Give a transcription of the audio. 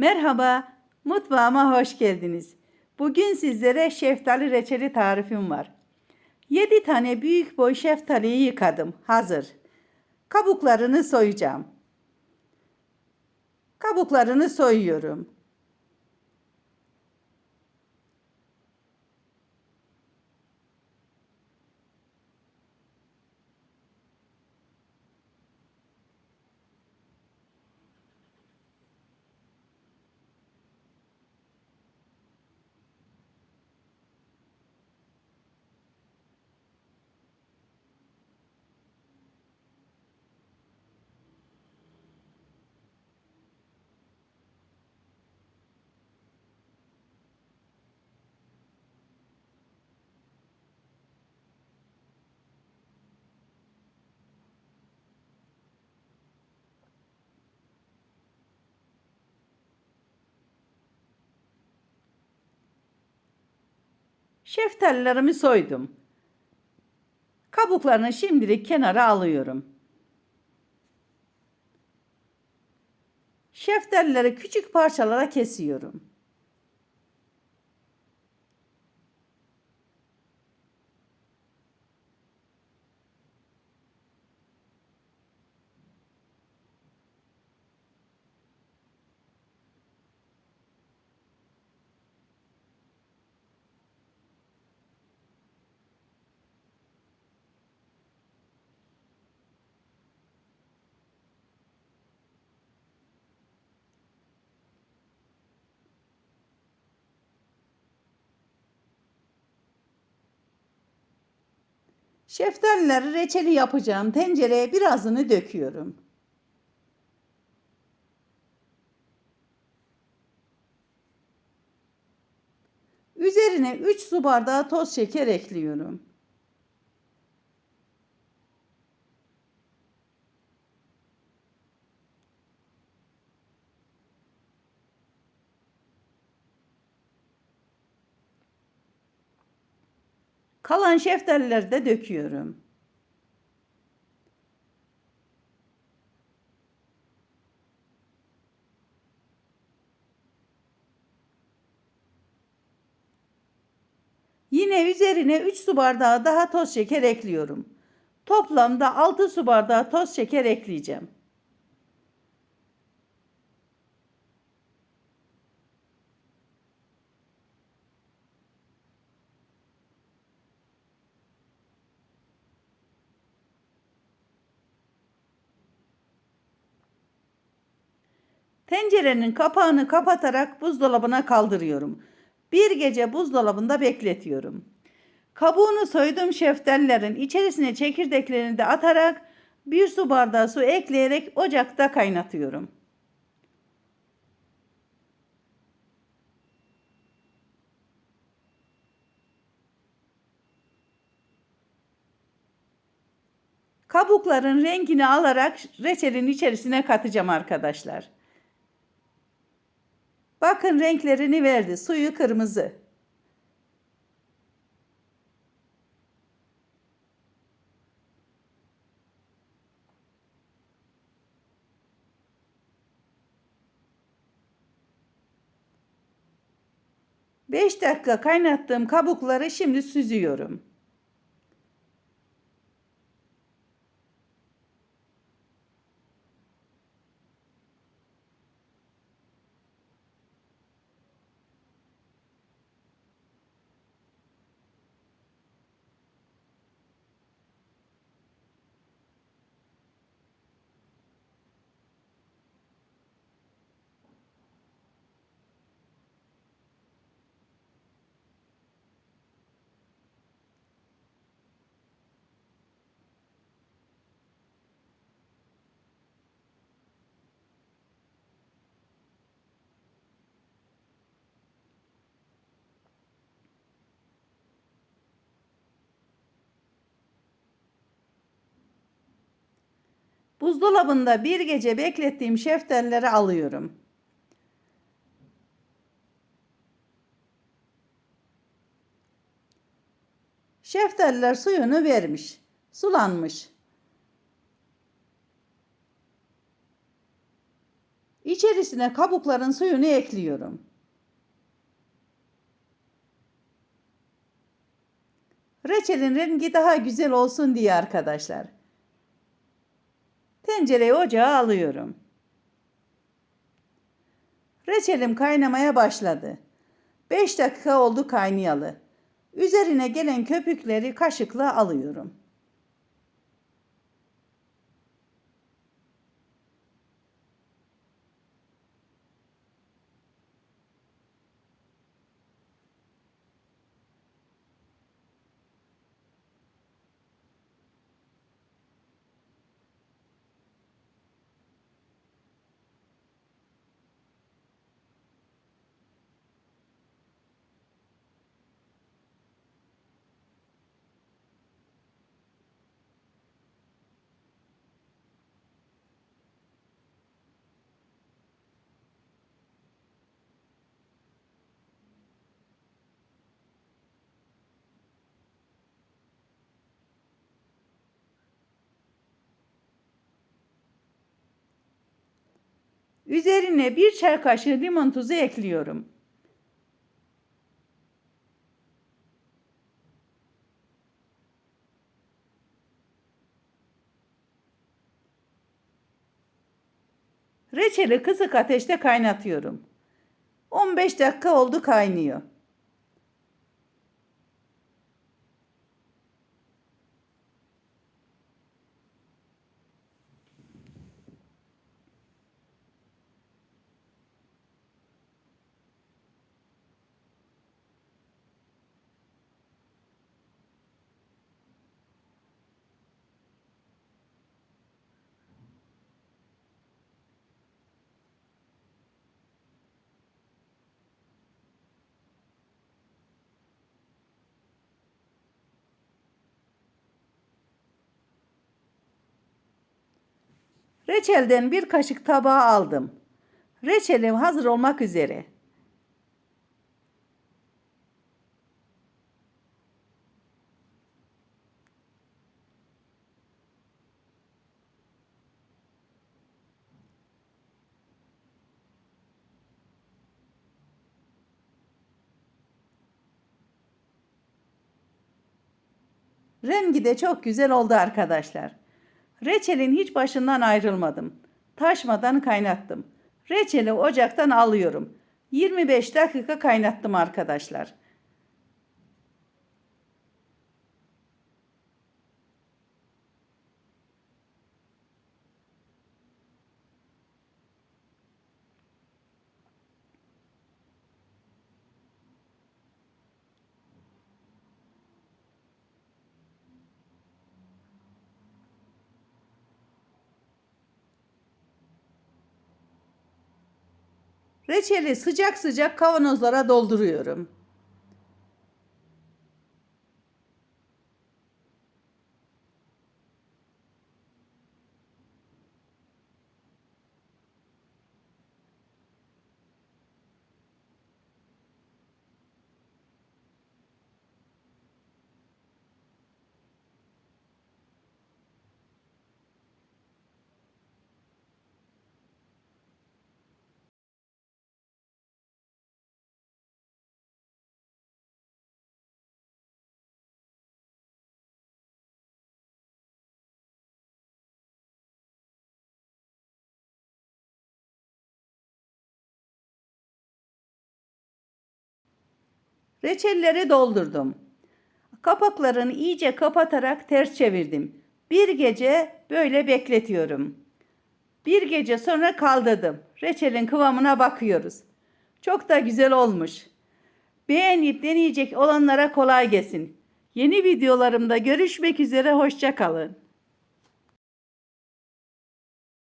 Merhaba, mutfağıma hoş geldiniz. Bugün sizlere şeftali reçeli tarifim var. 7 tane büyük boy şeftaliyi yıkadım. Hazır. Kabuklarını soyacağım. Kabuklarını soyuyorum. Şeftalilerimi soydum. Kabuklarını şimdilik kenara alıyorum. Şeftalileri küçük parçalara kesiyorum. Şeftalileri reçeli yapacağım tencereye birazını döküyorum. Üzerine 3 su bardağı toz şeker ekliyorum. Kalan şeftalileri de döküyorum. Yine üzerine 3 su bardağı daha toz şeker ekliyorum. Toplamda 6 su bardağı toz şeker ekleyeceğim. Tencerenin kapağını kapatarak buzdolabına kaldırıyorum. Bir gece buzdolabında bekletiyorum. Kabuğunu soyduğum şeftalilerin içerisine çekirdeklerini de atarak bir su bardağı su ekleyerek ocakta kaynatıyorum. Kabukların rengini alarak reçelin içerisine katacağım arkadaşlar. Bakın renklerini verdi. Suyu kırmızı. Beş dakika kaynattığım kabukları şimdi süzüyorum. Buzdolabında bir gece beklettiğim şeftalileri alıyorum. Şeftaliler suyunu vermiş, sulanmış. İçerisine kabukların suyunu ekliyorum. Reçelin rengi daha güzel olsun diye arkadaşlar. Tencereyi ocağa alıyorum. Reçelim kaynamaya başladı. 5 dakika oldu kaynayalı. Üzerine gelen köpükleri kaşıkla alıyorum. Üzerine bir çay kaşığı limon tuzu ekliyorum. Reçeli kısık ateşte kaynatıyorum. 15 dakika oldu kaynıyor. Reçelden bir kaşık tabağa aldım. Reçelim hazır olmak üzere. Rengi de çok güzel oldu arkadaşlar. Reçelin hiç başından ayrılmadım. Taşmadan kaynattım. Reçeli ocaktan alıyorum. 25 dakika kaynattım arkadaşlar. Reçeli sıcak sıcak kavanozlara dolduruyorum. Reçelleri doldurdum. Kapaklarını iyice kapatarak ters çevirdim. Bir gece böyle bekletiyorum. Bir gece sonra kaldırdım. Reçelin kıvamına bakıyoruz. Çok da güzel olmuş. Beğenip deneyecek olanlara kolay gelsin. Yeni videolarımda görüşmek üzere hoşça kalın.